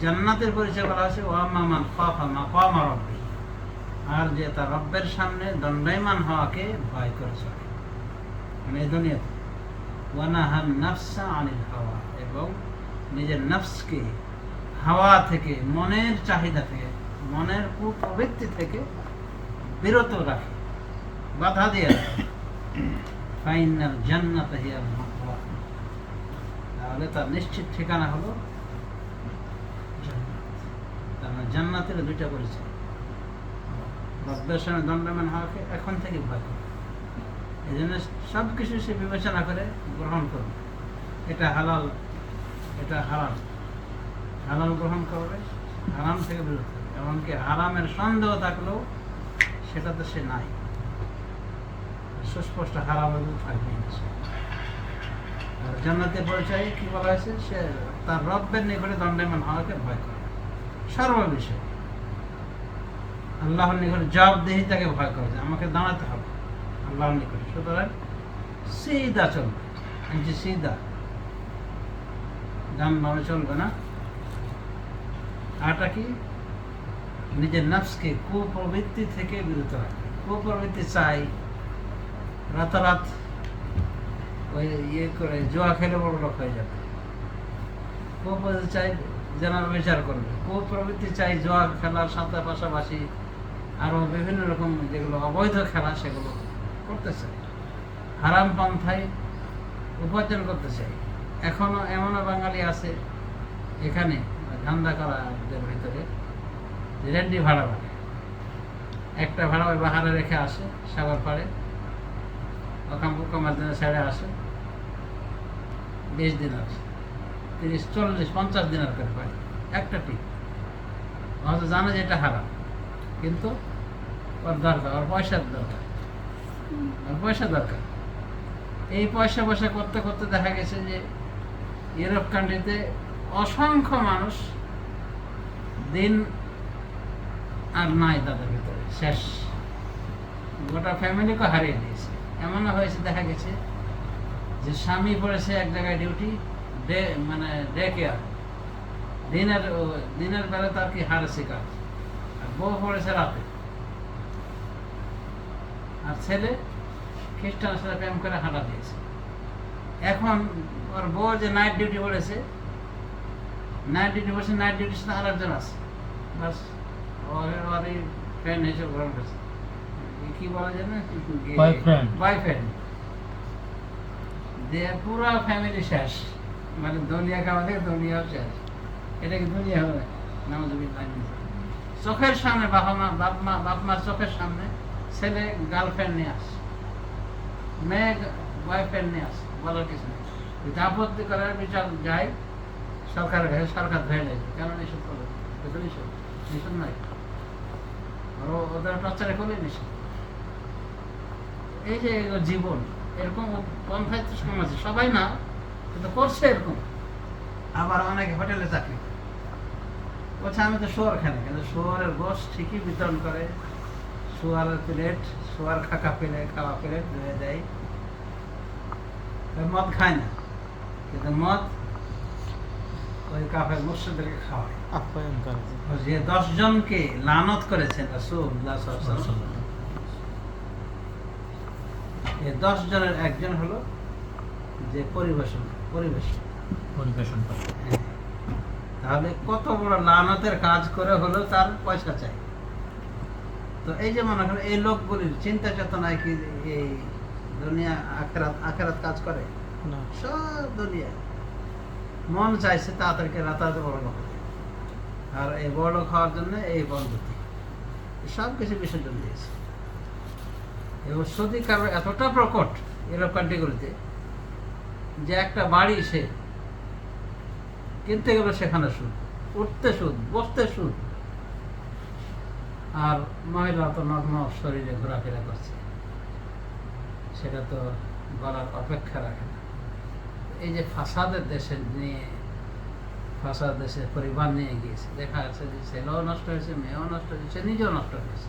জান্নাতের পরিচয় বলা খাফা মাকামা রব্বি। আর যে তার রব্বের সামনে দণ্ডায়মান হওয়াকে ভয় করে চলে মানে এই দুনিয়াতে। ওয়ানাহান আনিল হাওয়া। এবং নিজের নফসকে হাওয়া থেকে, মনের চাহিদা থেকে, মনের কুপ্রবৃত্তি থেকে বিরত রাখে, বাধা দিয়ে রাখে। ফাইনাল জান্নাত তাহলে তার নিশ্চিত ঠিকানা হলো মানে জান্নাতের দুইটা পরিচয়। রব্বের দণ্ডমান হওয়াকে এখন থেকে ভয় করে। এই জন্য সব কিছু সে বিবেচনা করে গ্রহণ করবে। এটা হালাল, এটা হারাম। হালাল গ্রহণ করবে, হারাম থেকে বিরত এমনকি হারামের সন্দেহ থাকলেও সেটাতে সে নাই। সুস্পষ্ট হারামের থাকবে আর জান্নাতের পরিচয়ে কি বলা হয়েছে? সে তার রব্বের নিকটে দণ্ডমান হওয়াকে ভয় করে। সর্ববিষয়ে আল্লাহর নিকটে জবাবদেহিতাকে ভয় করে যে আমাকে দাঁড়াতে হবে আল্লাহর নিকটে। সুতরাং সিদা চলবে। যে সিদা ডান বামে চলবে না। আরটা কি? নিজের নফসকে কুপ্রবৃত্তি থেকে বিরত রাখবে কুপ্রবৃত্তি চাই। রাতারাত ওই ইয়ে করে জোয়া খেলে বড় লোক হয়ে যাবে। কুপ্রবৃত্তি চাই জানার বিচার করবে। কো প্রবৃত্তি চাই জোয়া খেলার সাঁতার পাশাপাশি আরও বিভিন্ন রকম যেগুলো অবৈধ খেলা সেগুলো করতে চাই। হারাম পন্থায় উপার্জন করতে চাই। এখনও এমনও বাঙালি আছে এখানে, ধান্দা করাদের ভিতরে রেন্ডি ভাড়া বাড়ে একটা ভাড়া ওই বাহারে রেখে আসে, সাগর পাড়ে। ওখান কমার দিনে ছেড়ে আসে। বিশ দিন আসে তিরিশ, চল্লিশ, পঞ্চাশ দিনের করে পায় একটা টিপ। হয়তো জানে যে এটা হারাম। কিন্তু ওর দরকার, ওর পয়সার দরকার। ওর পয়সা দরকার। এই পয়সা পয়সা করতে করতে দেখা গেছে যে ইউরোপ কান্ট্রিতে অসংখ্য মানুষ দিন আর নাই তাদের ভিতরে। শেষ। গোটা ফ্যামিলিকে হারিয়ে দিয়েছে। এমনও হয়েছে, দেখা গেছে যে স্বামী পড়েছে এক জায়গায় ডিউটি মানে ডে কেয়ার দিনের ও- দিনের বেলা তার কি হারেছে কাজ আর বউ পড়েছে রাতে। আর ছেলে খ্রিস্টানের সাথে প্রেম করে হাঁটা দিয়েছে। এখন ওর বউ যে নাইট ডিউটি পড়েছে নাইট ডিউটি বসে নাইট ডিউটির সাথে আরেকজন আছে। বাস ওর ওর এই ফ্রেন্ড হিসেবে গ্রহণ করছে। এই কি বলা যায় না? Boyfriend. বয়ফ্রেন্ড দিয়ে পুরো ফ্যামিলি শেষ। মানে দুনিয়া খাওয়া থেকে দুনিয়া হবে? চোখের সামনে বাবা মা, বাপ মা, বাপ চোখের সামনে ছেলে গার্লফ্রেন্ড নিয়ে মেয়ে বয়ফ্রেন্ড নিয়ে বলার কিছু নেই। আপত্তি করার বিচার কাছে সরকার ধরে নেয়। কেন করবে নাই ওদের টর্চারে করলে নিষেধ। এই যে জীবন, এরকম পন্থায় তো সমাজে সবাই না কিন্তু করছে এরকম। আবার অনেকে হোটেলে চাকরি বলছে আমি তো শোয়ার খাই না কিন্তু শুয়ারের গোস ঠিকই বিতরণ করে। শুয়ারের প্লেট শোয়ার খাকা পেলে খাওয়া প্লেট ধুয়ে দেয়। মদ খায় না। কিন্তু মদ ওই কাফের মুর্শিদেরকে খাওয়ায়। আপ্যায়ন করে যে দশ জনকে লানত করেছেন রাসূলুল্লাহ সাল্লাল্লাহু আলাইহি ওয়াসাল্লাম, এই দশ জনের একজন হলো যে পরিবেশন পরিবেশন। পরিবেশন করে। হ্যাঁ। তাহলে কত বড় লানতের কাজ করে হলেও তার পয়সা চাই। তো এই যে মনে করেন এই লোকগুলির চিন্তা চেতনায় কি এই দুনিয়া আখেরাত আখেরাত কাজ করে? না। সব দুনিয়া মন চাইছে তাড়াতাড়ি রাতারাতি বড় লোক হতে। আর এই বড় লোক হওয়ার জন্য এই বন্ধুতি সব কিছু বিসর্জন দিয়েছে। এবং সতী কারণ এতটা প্রকট এরকম কান্ট্রিগুলিতে যে একটা বাড়ি সে। কিনতে গেলে সেখানে সুদ, উঠতে সুদ, বসতে সুদ। আর মহিলা তো নগ্ন শরীরে ঘোরাফেরা করছে। সেটা তো বলার অপেক্ষা রাখে না। এই যে ফাসাদের দেশে নিয়ে, ফাসাদ দেশের পরিবার নিয়ে গিয়েছে, দেখা যাচ্ছে যে ছেলেও নষ্ট হয়েছে, মেয়েও নষ্ট হয়েছে, নিজেও নষ্ট হয়েছে।